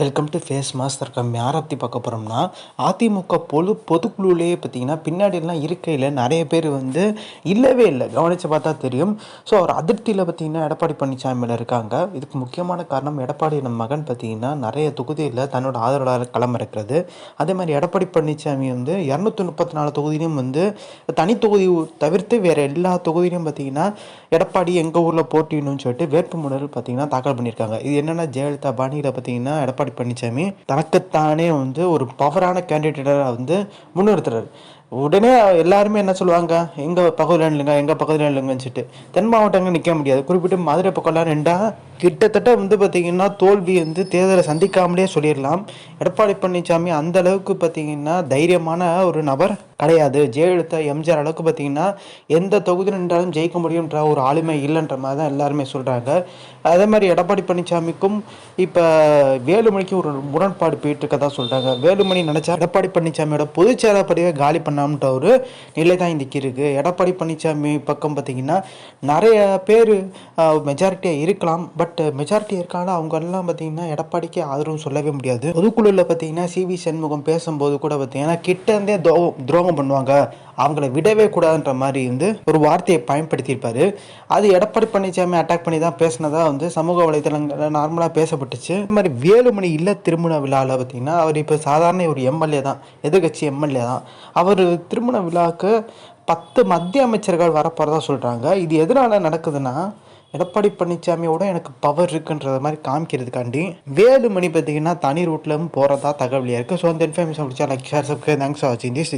Welcome to Face Master com யாரை பற்றி பார்க்க போகிறோம்னா அதிமுக பொது பொதுக்குழுலேயே பார்த்தீங்கன்னா பின்னாடிலாம் இருக்கையில் நிறைய பேர் வந்து இல்லவே இல்லை. கவனித்து பார்த்தா தெரியும். ஸோ அவர் அதிருப்தியில் பார்த்தீங்கன்னா எடப்பாடி பழனிசாமியில் இருக்காங்க. இதுக்கு முக்கியமான காரணம் எடப்பாடி நம்ம மகன் பார்த்தீங்கன்னா நிறைய தொகுதியில் தன்னோட ஆதரவாளர் களம் இருக்கிறது அதே மாதிரி எடப்பாடி பழனிசாமி வந்து இரநூத்தி முப்பத்தி நாலு தொகுதியிலும் வந்து தனி தொகுதி தவிர்த்து வேறு எல்லா தொகுதியிலும் பார்த்தீங்கன்னா எடப்பாடி எங்கள் ஊரில் போட்டிடணும்னு சொல்லிட்டு வேட்புமனு பார்த்தீங்கன்னா தாக்கல் பண்ணியிருக்காங்க. இது என்னென்னா ஜெயலலிதா பாணியில் பார்த்தீங்கன்னா எடப்பாடி எடப்பாடி பழனிசாமி தனக்குத்தானே வந்து ஒரு பவரான கேண்டிடேட்டாக வந்து முன்னிறுத்துறாரு. உடனே எல்லாருமே என்ன சொல்லுவாங்க? எங்கள் பகுதியில் இல்லைங்க எங்கள் பகுதியில் இல்லைங்கன்னு சொல்லிட்டு தென் மாவட்டங்கள் நிற்க முடியாது. குறிப்பிட்டு மதுரை பக்கம்லாம் ரெண்டா கிட்டத்தட்ட வந்து பார்த்திங்கன்னா தோல்வி வந்து தேர்தலை சந்திக்காமலே சொல்லிடலாம். எடப்பாடி பழனிசாமி அந்த அளவுக்கு பார்த்திங்கன்னா தைரியமான ஒரு நபர் கிடையாது. ஜெயலலிதா எம்ஜிஆர் அளவுக்கு பார்த்திங்கன்னா எந்த தொகுதியில் நின்றாலும் ஜெயிக்க முடியுன்ற ஒரு ஆளுமை இல்லைன்ற மாதிரி தான் எல்லாருமே சொல்கிறாங்க அதே மாதிரி எடப்பாடி பழனிசாமிக்கும் இப்போ வேலுமணிக்கு ஒரு முரண்பாடு போயிட்டு இருக்கதான் சொல்கிறாங்க வேலுமணி நினச்சா எடப்பாடி பழனிசாமியோட பொதுச்செயலாளர் பதவியை காலி பண்ணாமட்ட ஒரு நிலை தான் இன்றைக்கி இருக்குது எடப்பாடி பழனிசாமி பக்கம் பார்த்திங்கன்னா நிறைய பேர் மெஜாரிட்டியாக இருக்கலாம். பட் மெஜாரிட்டி இருக்காங்க. அவங்க எல்லாம் பார்த்தீங்கன்னா எடப்பாடிக்கு ஆதரவு சொல்லவே முடியாது. பொதுக்குழுவில் பார்த்தீங்கன்னா சி வி சண்முகம் பேசும்போது கூட பார்த்தீங்கன்னா கிட்டேருந்தே துரோகம் பண்ணுவாங்க. அவங்கள விடவே கூடாதுன்ற மாதிரி வந்து ஒரு வார்த்தையை பயன்படுத்தியிருப்பாரு. அது எடப்பாடி பழனிசாமி அட்டாக் பண்ணி தான் பேசினதாக வந்து சமூக வலைதளங்களில் நார்மலாக பேசப்பட்டுச்சு. இந்த மாதிரி வேலுமணி இல்ல திருமண விழாவில் பார்த்தீங்கன்னா அவர் இப்போ சாதாரண ஒரு எம்எல்ஏ தான் எதிர்கட்சி எம்எல்ஏ தான். அவர் திருமண விழாவுக்கு பத்து மத்திய அமைச்சர்கள் வரப்போகிறதா சொல்கிறாங்க இது எதனால் நடக்குதுன்னா எடப்பாடி பழனிசாமியோட எனக்கு பவர் இருக்குன்றத மாதிரி காமிக்கிறதுக்காண்டி வேலுமணி பார்த்தீங்கன்னா தனி ரூட்லேயும் போகிறதா தகவலியாக இருக்குது ஸோ அந்த இன்ஃபர்மேஷன் பிடிச்சா like share subscribe thanks for வாட்சிங் திஸ்